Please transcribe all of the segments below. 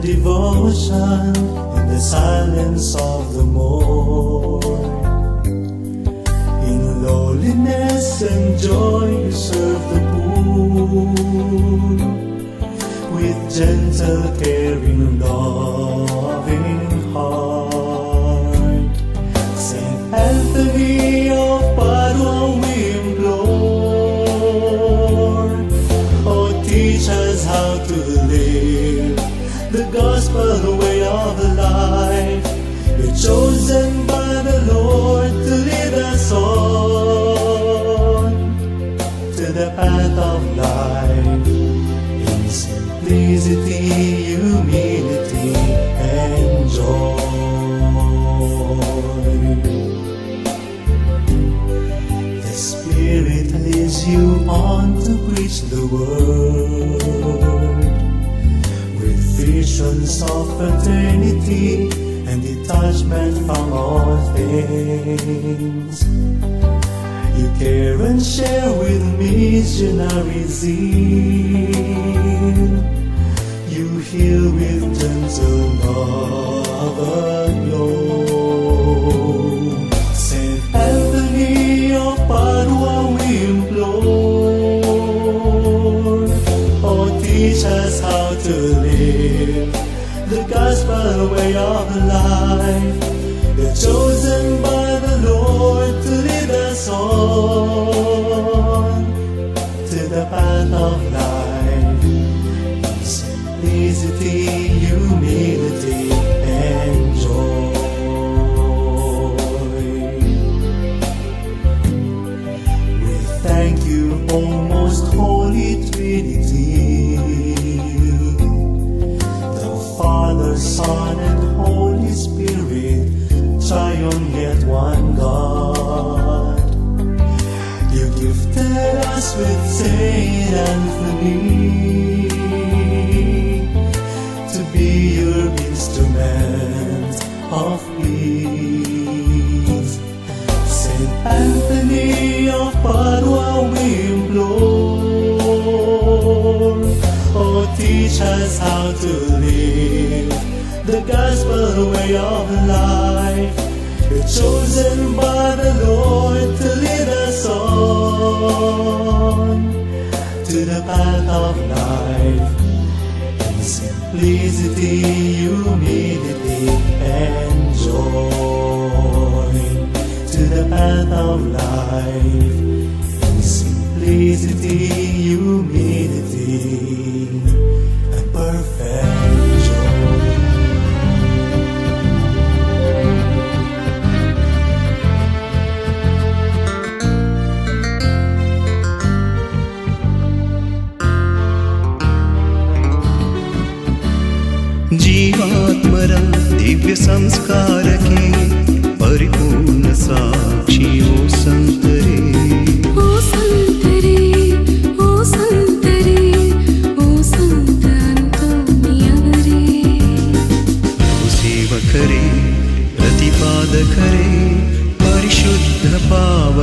devotion in the silence of the morn. In lowliness and joy you serve the poor. With gentle, caring, loving Leads you on to preach the word with visions of eternity and detachment from all things. You care and share with missionary zeal. You heal with gentle love us how to live the gospel way of life. You're chosen by the Lord to lead us on to the path of life. Us how to live the gospel way of life. You're chosen by the Lord to lead us on to the path of life. In simplicity, humility, and joy. To the path of life. simplicity, humility, and perfect joy. जीवात्मरा Divya संस्कार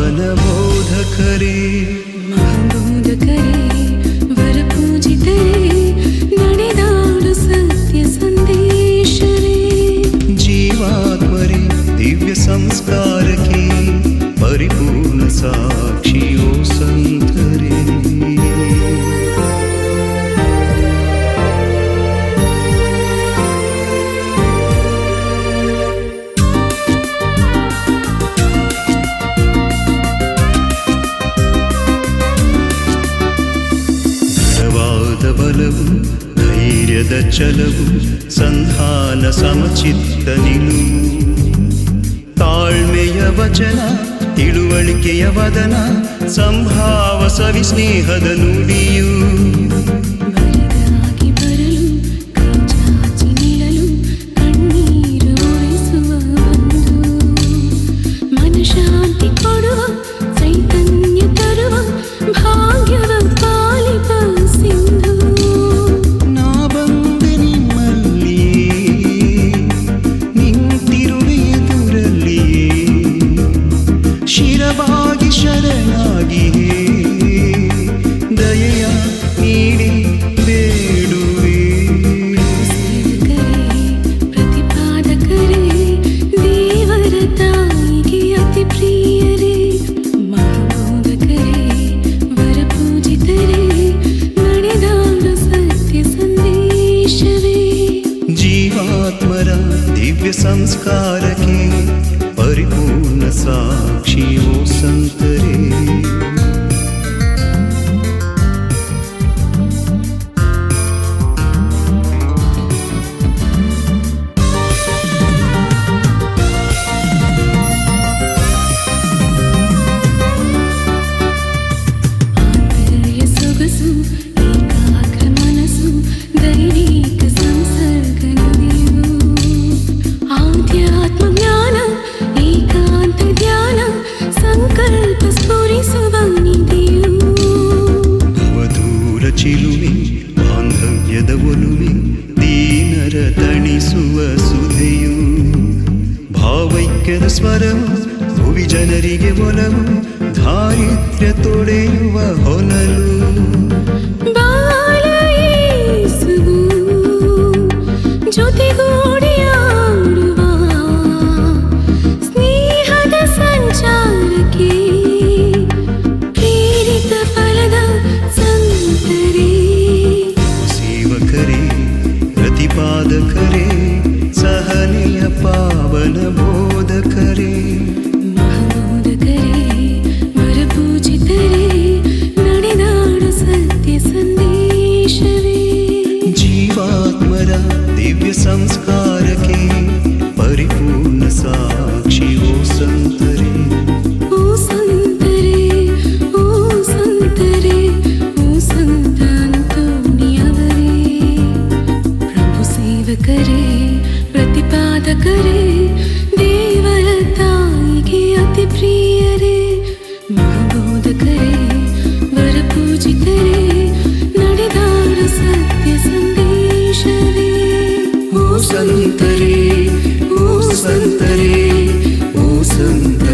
జ్ఞానబోధకరీ జ్ఞానబోధకరీ వరపూజితే నడిదాడు సత్య సందేశరే జీవాత్మరి దివ్య సంస్కారకి పరిపూర్ణ సాక్షి ಬಲವು ಧೈರ್ಯದ ಚಲವು ಸಂಧಾನ ಸಮಚಿತ್ತ ನಿಲುವು ತಾಳ್ಮೆಯ ವಚನ ತಿಳುವಳಿಕೆಯ ವದನ ಸಂಭಾವ ಸವಿ ಸ್ನೇಹದ ನುಡಿಯು. संस्कार के परिपूर्ण साक्षी वो संतरे। comes from O सन्तरे O सन्तरे O सन्तरे